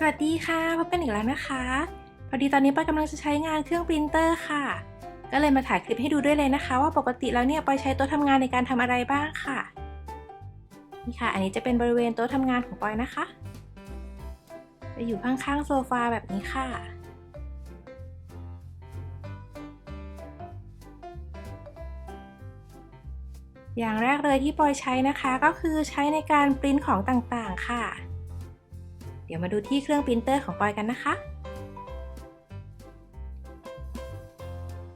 สวัสดีค่ะพบกันอีกแล้วนะคะ พอดีตอนนี้ปอยกำลังจะใช้งานเครื่องปรินเตอร์ค่ะ ก็เลยมาถ่ายคลิปให้ดูด้วยเลยนะคะ ว่าปกติแล้วเนี่ยปอยใช้โต๊ะทำงานในการทำอะไรบ้างค่ะนี่ค่ะ อันนี้จะเป็นบริเวณโต๊ะทำงานของปอยนะคะจะอยู่ข้างๆโซฟาแบบนี้ค่ะอย่างแรกเลยที่ปอยใช้นะคะก็คือใช้ในการปริ้นของต่างๆค่ะ เดี๋ยวมาดูที่เครื่องปรินเตอร์ของปอยกันนะคะ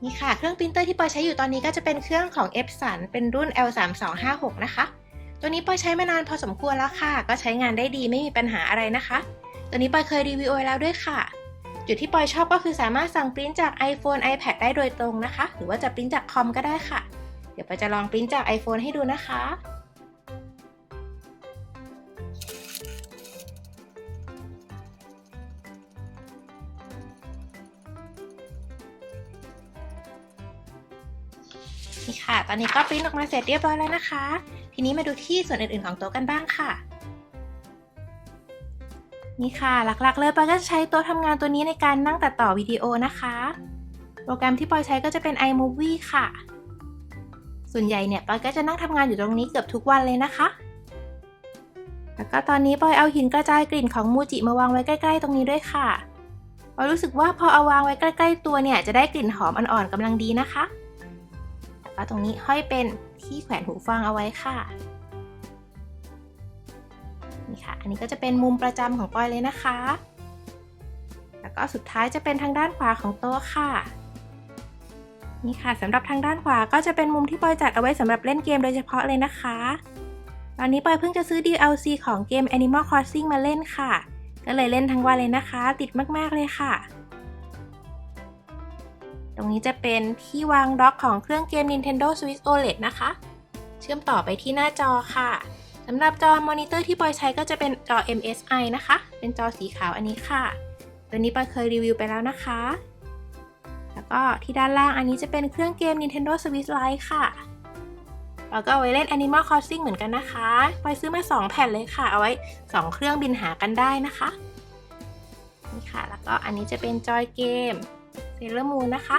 นี่ค่ะ เครื่องปรินเตอร์ที่ปอยใช้อยู่ตอนนี้ก็จะเป็นเครื่องของ Epson เป็นรุ่น L3256 นะคะ ตัวนี้ปอยใช้มานานพอสมควรแล้วค่ะ ก็ใช้งานได้ดีไม่มีปัญหาอะไรนะคะ ตัวนี้ปอยเคยรีวิวไว้แล้วด้วยค่ะ จุดที่ปอยชอบก็คือสามารถสั่งปริ้นจาก iPhone iPad ได้โดยตรงนะคะ หรือว่าจะปริ้นจากคอมก็ได้ค่ะ เดี๋ยวปอยจะลองปริ้นจาก iPhone ให้ดูนะคะ นี่ค่ะ ตอนนี้ก็ปริ้นออกมาเสร็จเรียบร้อยแล้วนะคะ ทีนี้มาดูที่ส่วนอื่นๆของโต๊ะกันบ้างค่ะ นี่ค่ะ หลักๆ เลยปอยก็จะใช้โต๊ะทำงานตัวนี้ในการนั่งตัดต่อวิดีโอนะคะ โปรแกรมที่ปอยใช้ก็จะเป็น iMovie ค่ะ ส่วนใหญ่เนี่ยปอยก็จะนั่งทำงานอยู่ตรงนี้เกือบทุกวันเลยนะคะ แล้วก็ตอนนี้ปอยเอาหินกระจายกลิ่นของมูจิมาวางไว้ใกล้ๆ ตรงนี้ด้วยค่ะปอยรู้สึกว่าพอเอาวางไว้ใกล้ ๆ ตัวเนี่ยจะได้กลิ่นหอมอ่อนๆกำลังดีนะคะ ก็ตรงนี้ห้อยเป็นที่แขวนหูฟังเอาไว้ค่ะนี่ค่ะ อันนี้ก็จะเป็นมุมประจำของปอยเลยนะคะ แล้วก็สุดท้ายจะเป็นทางด้านขวาของโต๊ะค่ะ นี่ค่ะสำหรับทางด้านขวาก็จะเป็นมุมที่ปอยจัดเอาไว้สำหรับเล่นเกมโดยเฉพาะเลยนะคะ ตอนนี้ปอยเพิ่งจะซื้อ DLC ของเกม Animal Crossing มาเล่นค่ะ ก็เลยเล่นทั้งวันเลยนะคะ ติดมากๆเลยค่ะ ตรงนี้จะเป็นที่วางด็อกของเครื่องเกม Nintendo Switch OLED นะคะ เชื่อมต่อไปที่หน้าจอค่ะสำหรับจอมอนิเตอร์ที่ปอยใช้ก็จะเป็นจอ MSI นะคะ เป็นจอสีขาวอันนี้ค่ะ ตัวนี้ปอยเคยรีวิวไปแล้วนะคะ แล้วก็ที่ด้านล่างอันนี้จะเป็นเครื่องเกม Nintendo Switch Lite ค่ะแล้วก็เอาไว้เล่น Animal Crossing เหมือนกันนะคะปอยซื้อมา 2 แผ่นเลยค่ะ เอาไว้ 2 เครื่องบินหากันได้นะคะ นี่ค่ะ แล้วก็อันนี้จะเป็นจอยเกม Sailor Moon นะคะ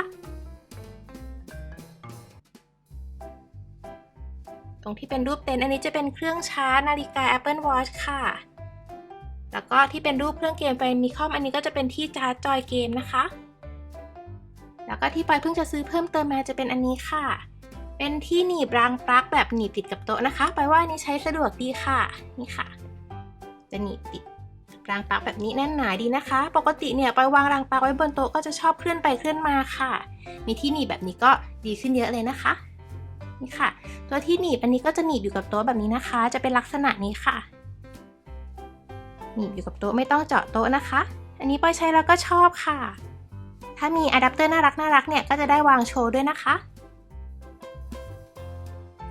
ตรงที่เป็นรูปเต็นท์อันนี้จะเป็นเครื่องชาร์จนาฬิกา Apple Watch ค่ะ แล้วก็ที่เป็นรูปเครื่องเกมไปมีคอมอันนี้ก็จะเป็นที่ชาร์จจอยเกมนะคะ แล้วก็ที่ปอยเพิ่งจะซื้อเพิ่มเติมมาจะเป็นอันนี้ค่ะ เป็นที่หนีบรางปลั๊กแบบหนีบติดกับโต๊ะนะคะปอยว่าอันนี้ใช้สะดวกดีค่ะ นี่ค่ะ จะหนีบติด รางปลั๊กแบบนี้แน่นหนาดีนะคะ ปกติเนี่ยปอยวางรางปลั๊กไว้บนโต๊ะก็จะชอบเคลื่อนไปเคลื่อนมาค่ะ มีที่หนีบแบบนี้ก็ดีขึ้นเยอะเลยนะคะนี่ค่ะ ตัวที่หนีบอันนี้ก็จะหนีบอยู่กับโต๊ะแบบนี้นะคะ จะเป็นลักษณะนี้ค่ะ หนีบอยู่กับโต๊ะไม่ต้องเจาะโต๊ะนะคะ อันนี้ปอยใช้แล้วก็ชอบค่ะ ถ้ามีอะแดปเตอร์น่ารักน่ารักเนี่ยก็จะได้วางโชว์ด้วยนะคะ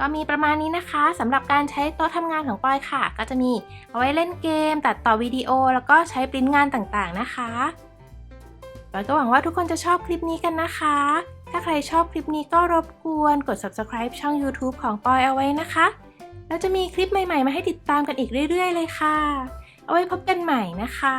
ก็มีประมาณนี้นะคะสำหรับการใช้โต๊ะทำงานของปอยค่ะ ก็จะมีเอาไว้เล่นเกม ตัดต่อวิดีโอ แล้วก็ใช้ปริ้นงานต่างๆนะคะปอยก็หวังว่าทุกคนจะชอบคลิปนี้กันนะคะ ถ้าใครชอบคลิปนี้ก็รบกวนกด subscribe ช่อง YouTube ของปอยเอาไว้นะคะแล้วจะมีคลิปใหม่ๆ มาให้ติดตามกันอีกเรื่อยๆ เลยค่ะ เอาไว้พบกันใหม่นะคะ